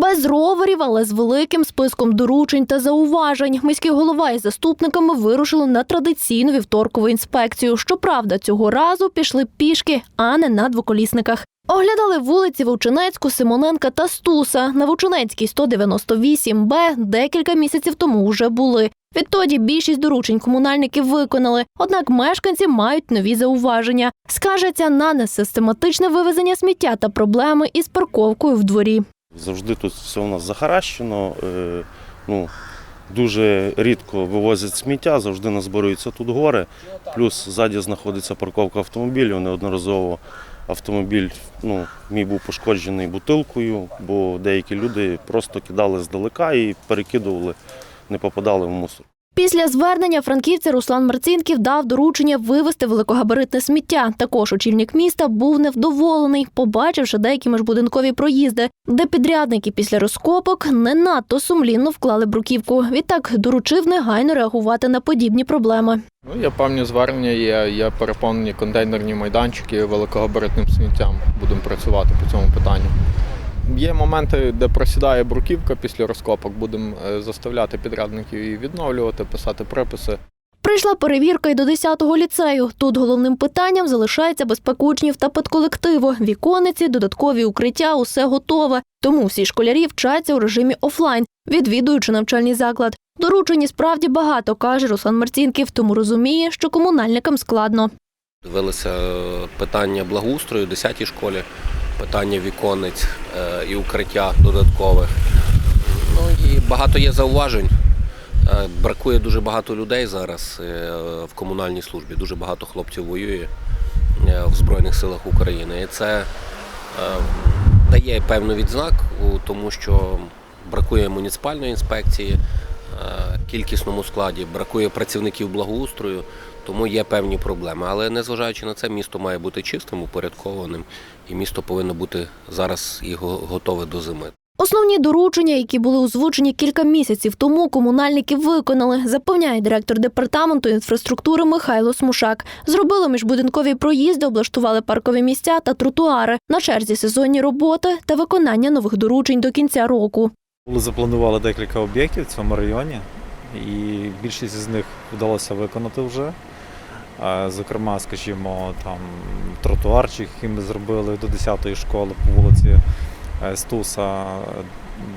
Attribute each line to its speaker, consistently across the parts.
Speaker 1: Без роверів, але з великим списком доручень та зауважень. Міський голова із заступниками вирушили на традиційну вівторкову інспекцію. Щоправда, цього разу пішли пішки, а не на двоколісниках. Оглядали вулиці Вовчинецьку, Симоненка та Стуса. На Вовчинецькій 198Б декілька місяців тому вже були. Відтоді більшість доручень комунальників виконали, однак мешканці мають нові зауваження. Скажеться на несистематичне вивезення сміття та проблеми із парковкою в дворі.
Speaker 2: Завжди тут все у нас захаращено. е, Ну, дуже рідко вивозять сміття, завжди назбируються тут гори. Плюс ззаді знаходиться парковка автомобілів. Неодноразово автомобіль ну, мій був пошкоджений бутилкою, бо деякі люди просто кидали здалека і перекидували, не попадали в мусор.
Speaker 1: Після звернення франківця Руслан Марцінків дав доручення вивезти великогабаритне сміття. Також очільник міста був невдоволений, побачивши деякі міжбудинкові проїзди, де підрядники після розкопок не надто сумлінно вклали бруківку. Відтак доручив негайно реагувати на подібні проблеми.
Speaker 3: Ну, є певні звернення, є, є переповнені контейнерні майданчики великогабаритним сміттям. Будемо працювати по цьому питанню. Є моменти, де просідає бруківка після розкопок. Будемо е, заставляти підрядників її відновлювати, писати приписи.
Speaker 1: Прийшла перевірка й до 10-го ліцею. Тут головним питанням залишається безпека учнів та педколективу. Вікониці, додаткові укриття, усе готове. Тому всі школярі вчаться у режимі офлайн, відвідуючи навчальний заклад. Доручень справді багато, каже Руслан Марцінків, тому розуміє, що комунальникам складно.
Speaker 4: Дивилися е, питання благоустрою в 10-й школі, питання віконниць е, і укриття додаткових. Ну і багато є зауважень. Е, Бракує дуже багато людей зараз е, в комунальній службі. Дуже багато хлопців воює в Збройних силах України. І це дає певну відзнак, тому що бракує муніципальної інспекції, кількісному складі, бракує працівників благоустрою, тому є певні проблеми. Але незважаючи на це, місто має бути чистим, упорядкованим, і місто повинно бути зараз і готове до зими.
Speaker 1: Основні доручення, які були озвучені кілька місяців тому, комунальники виконали, запевняє директор департаменту інфраструктури Михайло Смушак. Зробили міжбудинкові проїзди, облаштували паркові місця та тротуари. На черзі сезонні роботи та виконання нових доручень до кінця року.
Speaker 5: Були запланували декілька об'єктів в цьому районі, і більшість з них вдалося виконати вже. Зокрема, скажімо, там тротуарчик, який ми зробили до 10-ї школи по вулиці е, Стуса,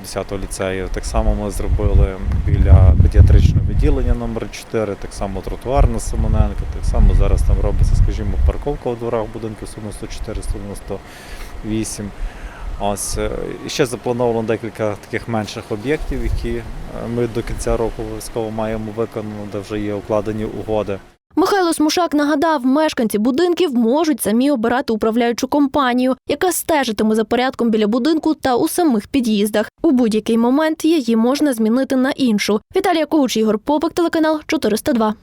Speaker 5: 10-го ліцею. Так само ми зробили біля педіатричного відділення номер 4 так само тротуар на Симоненка, так само зараз там робиться, скажімо, парковка у дворах будинків 194 198 Ось е, ще заплановано декілька таких менших об'єктів, які е, ми до кінця року обов'язково маємо виконано, де вже є укладені угоди.
Speaker 1: Михайло Смушак нагадав, мешканці будинків можуть самі обирати управляючу компанію, яка стежитиме за порядком біля будинку та у самих під'їздах. У будь-який момент її можна змінити на іншу. Віталія Ковуч, Ігор Попик, телеканал 402.